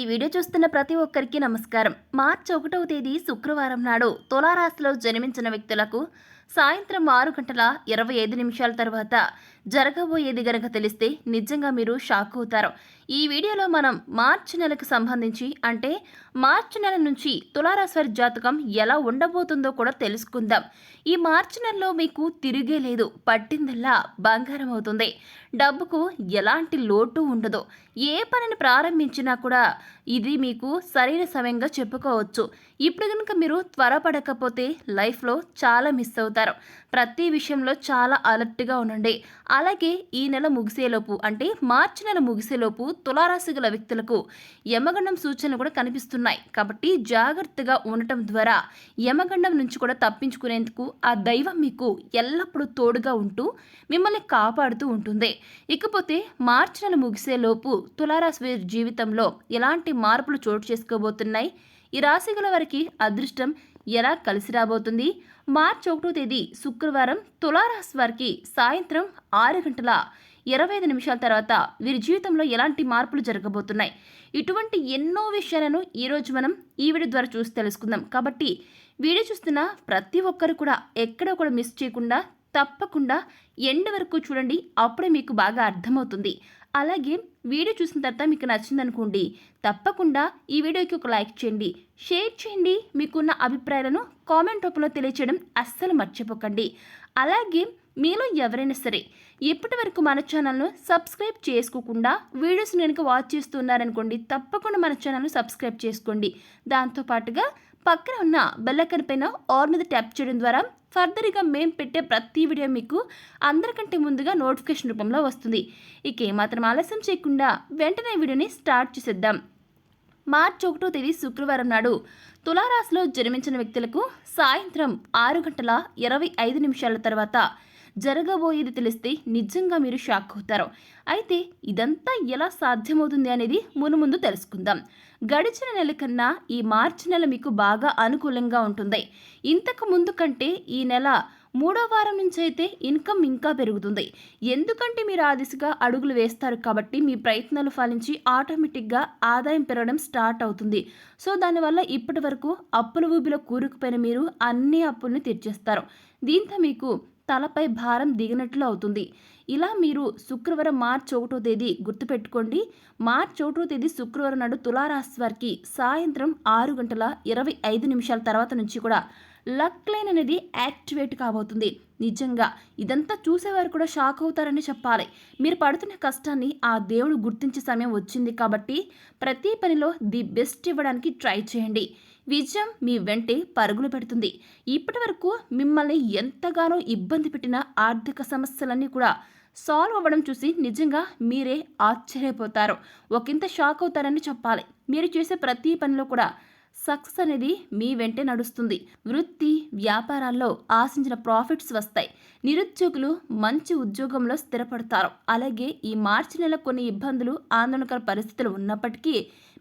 ఈ వీడియో చూస్తున్న ప్రతి ఒక్కరికి నమస్కారం. మార్చి ఒకటవ తేదీ శుక్రవారం నాడు తులారాశిలో జన్మించిన వ్యక్తులకు సాయంత్రం ఆరు గంటల ఇరవై ఐదు నిమిషాల తర్వాత జరగబోయేది గనక తెలిస్తే నిజంగా మీరు షాక్ అవుతారు. ఈ వీడియోలో మనం మార్చి నెలకు సంబంధించి అంటే మార్చి నెల నుంచి తులారాశి జాతకం ఎలా ఉండబోతుందో కూడా తెలుసుకుందాం. ఈ మార్చి నెలలో మీకు తిరిగే లేదు పట్టిందల్లా బంగారం అవుతుంది. డబ్బుకు ఎలాంటి లోటు ఉండదు. ఏ పనిని ప్రారంభించినా కూడా ఇది మీకు సరైన సమయంగా చెప్పుకోవచ్చు. ఇప్పుడు కనుక మీరు త్వరపడకపోతే లైఫ్లో చాలా మిస్ అవుతారు. ప్రతి విషయంలో చాలా అలర్ట్గా ఉండండి. అలాగే ఈ నెల ముగిసేలోపు అంటే మార్చి నెల ముగిసేలోపు తులారాశి గల వ్యక్తులకు యమగండం సూచనలు కూడా కనిపిస్తున్నాయి. కాబట్టి జాగ్రత్తగా ఉండటం ద్వారా యమగండం నుంచి కూడా తప్పించుకునేందుకు ఆ దైవం మీకు ఎల్లప్పుడూ తోడుగా ఉంటూ మిమ్మల్ని కాపాడుతూ ఉంటుంది. ఇకపోతే మార్చి నెల ముగిసేలోపు తులారాశి వారి జీవితంలో ఎలాంటి మార్పులు చోటు చేసుకోబోతున్నాయి? ఈ రాశి గల వారికి అదృష్టం ఎలా కలిసి రాబోతుంది? మార్చి ఒకటో తేదీ శుక్రవారం తులారాశి వారికి సాయంత్రం ఆరు గంటల ఇరవై ఐదు నిమిషాల తర్వాత వీరి జీవితంలో ఎలాంటి మార్పులు జరగబోతున్నాయి? ఇటువంటి ఎన్నో విషయాలను ఈరోజు మనం ఈ వీడియో ద్వారా చూసి తెలుసుకుందాం. కాబట్టి వీడియో చూస్తున్న ప్రతి ఒక్కరు కూడా ఎక్కడ కూడా మిస్ చేయకుండా తప్పకుండా ఎండ్ వరకు చూడండి. అప్పుడే మీకు బాగా అర్థమవుతుంది. అలాగే వీడియో చూసిన తర్వాత మీకు నచ్చిందనుకోండి తప్పకుండా ఈ వీడియోకి ఒక లైక్ చేయండి. షేర్ చేయండి. మీకున్న అభిప్రాయాలను కామెంట్ రూపంలో తెలియచేయడం అస్సలు మర్చిపోకండి. అలాగే మీలో ఎవరైనా సరే ఇప్పటి వరకు మన ఛానల్ను సబ్స్క్రైబ్ చేసుకోకుండా వీడియోస్ కనుక వాచ్ చేస్తున్నారనుకోండి తప్పకుండా మన ఛానల్ను సబ్స్క్రైబ్ చేసుకోండి. దాంతోపాటుగా పక్కన ఉన్న బెల్లకన్ పైన ఆర్ మీద ట్యాప్ చేయడం ద్వారా ఫర్దర్గా మేము పెట్టే ప్రతి వీడియో మీకు అందరికంటే ముందుగా నోటిఫికేషన్ రూపంలో వస్తుంది. ఇక ఏమాత్రం ఆలస్యం చేయకుండా వెంటనే వీడియోని స్టార్ట్ చేసేద్దాం. మార్చి ఒకటో తేదీ శుక్రవారం నాడు తులారాశిలో జన్మించిన వ్యక్తులకు సాయంత్రం ఆరు గంటల ఇరవై ఐదు నిమిషాల తర్వాత జరగబోయేది తెలిస్తే నిజంగా మీరు షాక్ అవుతారు. అయితే ఇదంతా ఎలా సాధ్యమవుతుంది అనేది మునుముందు తెలుసుకుందాం. గడిచిన నెల కన్నా ఈ మార్చి నెల మీకు బాగా అనుకూలంగా ఉంటుంది. ఇంతకు ముందు కంటే ఈ నెల మూడో వారం నుంచి అయితే ఇన్కమ్ ఇంకా పెరుగుతుంది. ఎందుకంటే మీరు ఆ దిశగా అడుగులు వేస్తారు కాబట్టి మీ ప్రయత్నాలు ఫలించి ఆటోమేటిక్గా ఆదాయం పెరగడం స్టార్ట్ అవుతుంది. సో దానివల్ల ఇప్పటి వరకు అప్పుల ఊబిలో కూరుకుపోయిన మీరు అన్ని అప్పుల్ని తీర్చేస్తారు. దీంతో మీకు తలపై భారం దిగినట్లు అవుతుంది. ఇలా మీరు శుక్రవారం మార్చి ఒకటో తేదీ గుర్తుపెట్టుకోండి. మార్చి ఒకటో తేదీ శుక్రవారం నాడు తులారాశి వారికి సాయంత్రం ఆరు గంటల ఇరవై ఐదు నిమిషాల తర్వాత నుంచి కూడా లక్ లైన్ అనేది యాక్టివేట్ కాబోతుంది. నిజంగా ఇదంతా చూసేవారు కూడా షాక్ అవుతారని చెప్పాలి. మీరు పడుతున్న కష్టాన్ని ఆ దేవుడు గుర్తించే సమయం వచ్చింది కాబట్టి ప్రతి పనిలో ది బెస్ట్ ఇవ్వడానికి ట్రై చేయండి. విజయం మీ వెంటే పరుగులు పెడుతుంది. ఇప్పటి వరకు మిమ్మల్ని ఎంతగానో ఇబ్బంది పెట్టిన ఆర్థిక సమస్యలన్నీ కూడా సాల్వ్ అవ్వడం చూసి నిజంగా మీరే ఆశ్చర్యపోతారు. ఒకంత షాక్ అవుతారని చెప్పాలి. మీరు చేసే ప్రతి పనిలో కూడా సక్సెస్ అనేది మీ వెంటే నడుస్తుంది. వృత్తి వ్యాపారాల్లో ఆశించిన ప్రాఫిట్స్ వస్తాయి. నిరుద్యోగులు మంచి ఉద్యోగంలో స్థిరపడతారు. అలాగే ఈ మార్చి నెల కొన్ని ఇబ్బందులు ఆందోళనకర పరిస్థితులు ఉన్నప్పటికీ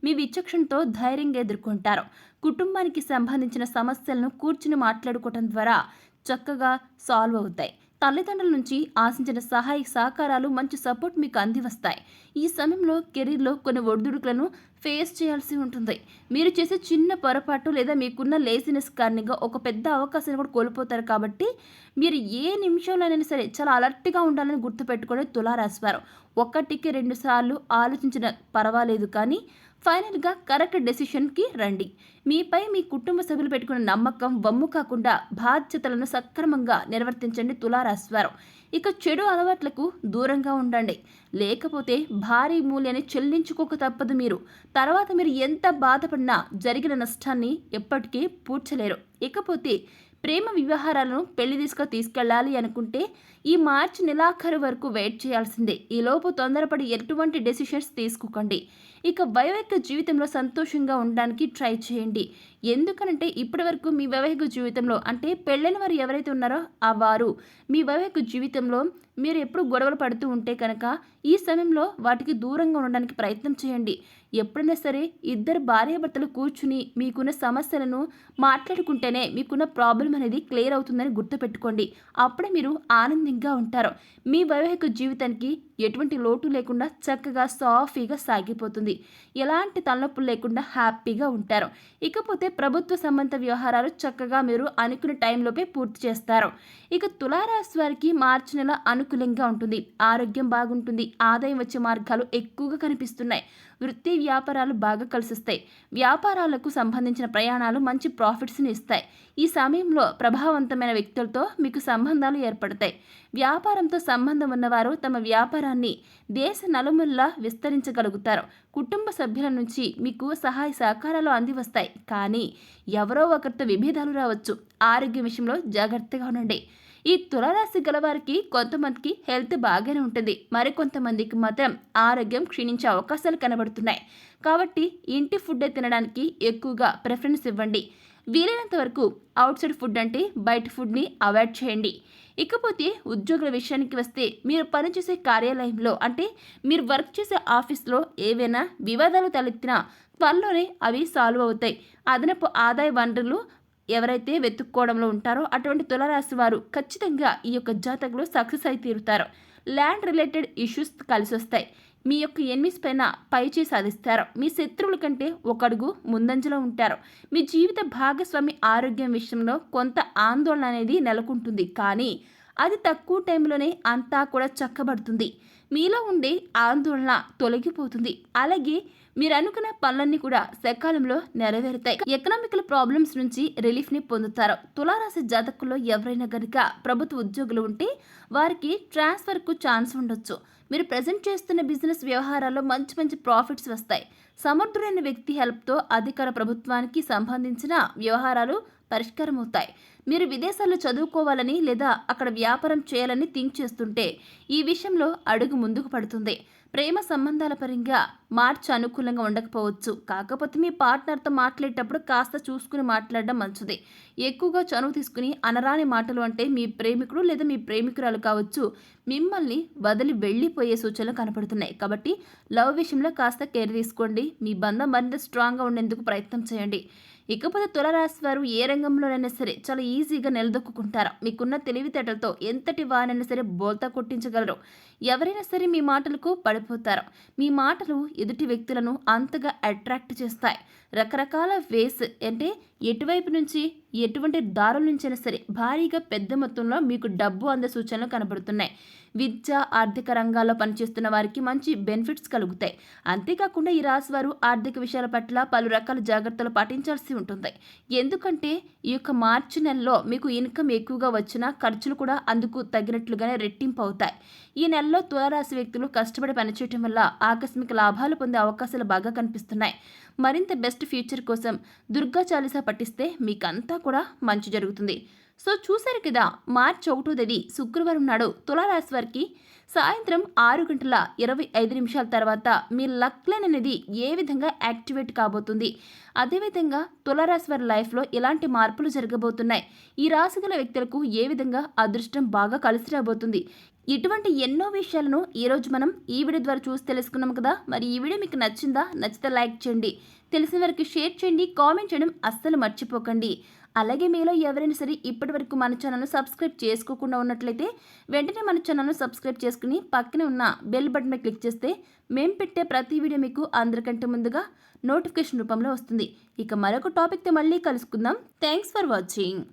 మీ విచక్షణతో ధైర్యంగా ఎదుర్కొంటారు. కుటుంబానికి సంబంధించిన సమస్యలను కూర్చుని మాట్లాడుకోవటం ద్వారా చక్కగా సాల్వ్ అవుతాయి. తల్లిదండ్రుల నుంచి ఆశించిన సహాయ సహకారాలు మంచి సపోర్ట్ మీకు అంది వస్తాయి ఈ సమయంలో కెరీర్లో కొన్ని ఒడిదుడుకులను ఫేస్ చేయాల్సి ఉంటుంది. మీరు చేసే చిన్న పొరపాటు లేదా మీకున్న లేజినెస్ కారణంగా ఒక పెద్ద అవకాశాన్ని కూడా కోల్పోతారు కాబట్టి మీరు ఏ నిమిషంలోనైనా సరే చాలా అలర్ట్గా ఉండాలని గుర్తుపెట్టుకొని తులారాశివారు ఒకటికి రెండు సార్లు ఆలోచించిన పర్వాలేదు కానీ ఫైనల్గా కరెక్ట్ డెసిషన్కి రండి. మీపై మీ కుటుంబ సభ్యులు పెట్టుకున్న నమ్మకం వమ్ము కాకుండా బాధ్యతలను సక్రమంగా నిర్వర్తించండి తులారాశివారం. ఇక చెడు అలవాట్లకు దూరంగా ఉండండి. లేకపోతే భారీ మూల్యాన్ని చెల్లించుకోక తప్పదు మీరు. తర్వాత మీరు ఎంత బాధపడినా జరిగిన నష్టాన్ని ఎప్పటికీ పూడ్చలేరు. ఇకపోతే ప్రేమ వ్యవహారాలను పెళ్ళి తీసుకు తీసుకెళ్ళాలి అనుకుంటే ఈ మార్చి నెలాఖరు వరకు వెయిట్ చేయాల్సిందే. ఈలోపు తొందరపడి ఎటువంటి డెసిషన్స్ తీసుకోకండి. ఇక వైవాహిక జీవితంలో సంతోషంగా ఉండడానికి ట్రై చేయండి. ఎందుకనంటే ఇప్పటి వరకు మీ వైవాహిక జీవితంలో అంటే పెళ్ళైన వారు ఎవరైతే ఉన్నారో ఆ వారు మీ వైవాహిక జీవితంలో మీరు ఎప్పుడు గొడవలు పడుతూ ఉంటే కనుక ఈ సమయంలో వాటికి దూరంగా ఉండడానికి ప్రయత్నం చేయండి. ఎప్పుడైనా సరే ఇద్దరు భార్యాభర్తలు కూర్చుని మీకున్న సమస్యలను మాట్లాడుకుంటేనే మీకున్న ప్రాబ్లం అనేది క్లియర్ అవుతుందని గుర్తుపెట్టుకోండి. అప్పుడే మీరు ఆనందంగా ఆరోగ్యంగా ఉంటారు. మీ వైవాహిక జీవితానికి ఎటువంటి లోటు లేకుండా చక్కగా సాఫీగా సాగిపోతుంది. ఎలాంటి తలనొప్పులు లేకుండా హ్యాపీగా ఉంటారు. ఇకపోతే ప్రభుత్వ సంబంధ వ్యవహారాలు చక్కగా మీరు అనుకున్న టైంలోపే పూర్తి చేస్తారు. ఇక తులారాశి వారికి మార్చి నెల అనుకూలంగా ఉంటుంది. ఆరోగ్యం బాగుంటుంది. ఆదాయం వచ్చే మార్గాలు ఎక్కువగా కనిపిస్తున్నాయి. వృత్తి వ్యాపారాలు బాగా కలిసిస్తాయి. వ్యాపారాలకు సంబంధించిన ప్రయాణాలు మంచి ప్రాఫిట్స్ని ఇస్తాయి. ఈ సమయంలో ప్రభావవంతమైన వ్యక్తులతో మీకు సంబంధాలు ఏర్పడతాయి. వ్యాపారంతో సంబంధం ఉన్నవారు తమ వ్యాపారాన్ని దేశ నలుమూలలా విస్తరించగలుగుతారు. కుటుంబ సభ్యుల నుంచి మీకు సహాయ సహకారాలు అందివస్తాయి. కానీ ఎవరో ఒకరితో విభేదాలు రావచ్చు. ఆరోగ్య విషయంలో జాగ్రత్తగా ఉండండి. ఈ తులారాశి గలవారికి కొంతమందికి హెల్త్ బాగానే ఉంటుంది. మరికొంతమందికి మాత్రం ఆరోగ్యం క్షీణించే అవకాశాలు కనబడుతున్నాయి. కాబట్టి ఇంటి ఫుడ్ తినడానికి ఎక్కువగా ప్రిఫరెన్స్ ఇవ్వండి. వీలైనంత వరకు అవుట్ సైడ్ ఫుడ్ అంటే బయట ఫుడ్ని అవాయిడ్ చేయండి. ఇకపోతే ఉద్యోగుల విషయానికి వస్తే మీరు పనిచేసే కార్యాలయంలో అంటే మీరు వర్క్ చేసే ఆఫీస్లో ఏవైనా వివాదాలు తలెత్తినా త్వరలోనే అవి సాల్వ్ అవుతాయి. అదనపు ఆదాయ వనరులు ఎవరైతే వెతుక్కోవడంలో ఉంటారో అటువంటి తులరాశి వారు ఖచ్చితంగా ఈ యొక్క జాతకులు సక్సెస్ అయి తీరుతారు. ల్యాండ్ రిలేటెడ్ ఇష్యూస్ కలిసి వస్తాయి మీ యొక్క ఎనిమిస్ పైన పైచే సాధిస్తారు. మీ శత్రువుల కంటే ఒకడుగు ముందంజలో ఉంటారు. మీ జీవిత భాగస్వామి ఆరోగ్యం విషయంలో కొంత ఆందోళన అనేది నెలకొంటుంది. కానీ అది తక్కువ టైంలోనే అంతా కూడా చక్కబడుతుంది. మీలో ఉండే ఆందోళన తొలగిపోతుంది. అలాగే మీరు అనుకున్న పనులన్నీ కూడా సకాలంలో నెరవేరుతాయి. ఎకనామికల్ ప్రాబ్లమ్స్ నుంచి రిలీఫ్ని పొందుతారు. తులారాశి జాతకుల్లో ఎవరైనా గనుక ప్రభుత్వ ఉద్యోగులు ఉంటే వారికి ట్రాన్స్ఫర్కు ఛాన్స్ ఉండొచ్చు. మీరు ప్రజెంట్ చేస్తున్న బిజినెస్ వ్యవహారాల్లో మంచి మంచి ప్రాఫిట్స్ వస్తాయి. సమర్థుడైన వ్యక్తి హెల్ప్తో అధికార ప్రభుత్వానికి సంబంధించిన వ్యవహారాలు పరిష్కారం అవుతాయి మీరు విదేశాల్లో చదువుకోవాలని లేదా అక్కడ వ్యాపారం చేయాలని థింక్ చేస్తుంటే ఈ విషయంలో అడుగు ముందుకు పడుతుంది. ప్రేమ సంబంధాల పరంగా మార్చి అనుకూలంగా ఉండకపోవచ్చు. కాకపోతే మీ పార్ట్నర్తో మాట్లాడేటప్పుడు కాస్త చూసుకుని మాట్లాడడం మంచిది. ఎక్కువగా చనువు తీసుకుని అనరాని మాటలు అంటే మీ ప్రేమికుడు లేదా మీ ప్రేమికురాలు కావచ్చు. మిమ్మల్ని వదిలి వెళ్ళిపోయే సూచనలు కనపడుతున్నాయి. కాబట్టి లవ్ విషయంలో కాస్త కేర్ తీసుకోండి. మీ బంధం మరింత స్ట్రాంగ్గా ఉండేందుకు ప్రయత్నం చేయండి. ఇకపోతే తులరాశి వారు ఏ రంగంలోనైనా సరే చాలా ఈజీగా నిలదొక్కుంటారు మీకున్న తెలివితేటలతో ఎంతటి వారైనా సరే బోల్తా కొట్టించగలరు. ఎవరైనా సరే మీ మాటలకు పడిపోతారు. మీ మాటలు ఎదుటి వ్యక్తులను అంతగా అట్రాక్ట్ చేస్తాయి. రకరకాల వేస్ అంటే ఎటువైపు నుంచి ఎటువంటి దారుల నుంచైనా సరే భారీగా పెద్ద మొత్తంలో మీకు డబ్బు అందే సూచనలు కనబడుతున్నాయి. విద్య ఆర్థిక రంగాల్లో పనిచేస్తున్న వారికి మంచి బెనిఫిట్స్ కలుగుతాయి. అంతేకాకుండా ఈ రాశి వారు ఆర్థిక విషయాల పట్ల పలు రకాల జాగ్రత్తలు పాటించాల్సి ఉంటుంది. ఎందుకంటే ఈ యొక్క మార్చి నెలలో మీకు ఇన్కమ్ ఎక్కువగా వచ్చినా ఖర్చులు కూడా అందుకు తగినట్లుగానే రెట్టింపు అవుతాయి. ఈ నెలలో తులరాశి వ్యక్తులు కష్టపడి పనిచేయటం వల్ల ఆకస్మిక లాభాలు పొందే అవకాశాలు బాగా కనిపిస్తున్నాయి. మరింత బెస్ట్ ఫ్యూచర్ కోసం దుర్గా చాలీసా పట్టిస్తే మీకంతా కూడా మంచి జరుగుతుంది. సో చూశారు కదా మార్చి ఒకటో తేదీ శుక్రవారం నాడు తులారాశి వారికి సాయంత్రం ఆరు గంటల ఇరవై ఐదు నిమిషాల తర్వాత మీ లక్ లైన్ అనేది ఏ విధంగా యాక్టివేట్ కాబోతుంది? అదేవిధంగా తులారాశి వారి లైఫ్లో ఎలాంటి మార్పులు జరగబోతున్నాయి. ఈ రాశి గల వ్యక్తులకు ఏ విధంగా అదృష్టం బాగా కలిసి రాబోతుంది? ఇటువంటి ఎన్నో విషయాలను ఈరోజు మనం ఈ వీడియో ద్వారా చూసి తెలుసుకున్నాం కదా. మరి ఈ వీడియో మీకు నచ్చిందా? నచ్చితే లైక్ చేయండి. తెలిసిన వారికి షేర్ చేయండి. కామెంట్ చేయడం అస్సలు మర్చిపోకండి. అలాగే మీలో ఎవరైనా సరే ఇప్పటి వరకు మన ఛానల్ను సబ్స్క్రైబ్ చేసుకోకుండా ఉన్నట్లయితే వెంటనే మన ఛానల్ను సబ్స్క్రైబ్ చేసుకుని పక్కనే ఉన్న బెల్ బటన్ మీద క్లిక్ చేస్తే మేము పెట్టే ప్రతి వీడియో మీకు అందరికంటే ముందుగా నోటిఫికేషన్ రూపంలో వస్తుంది. ఇక మరొక టాపిక్తో మళ్ళీ కలుసుకుందాం. Thanks for watching.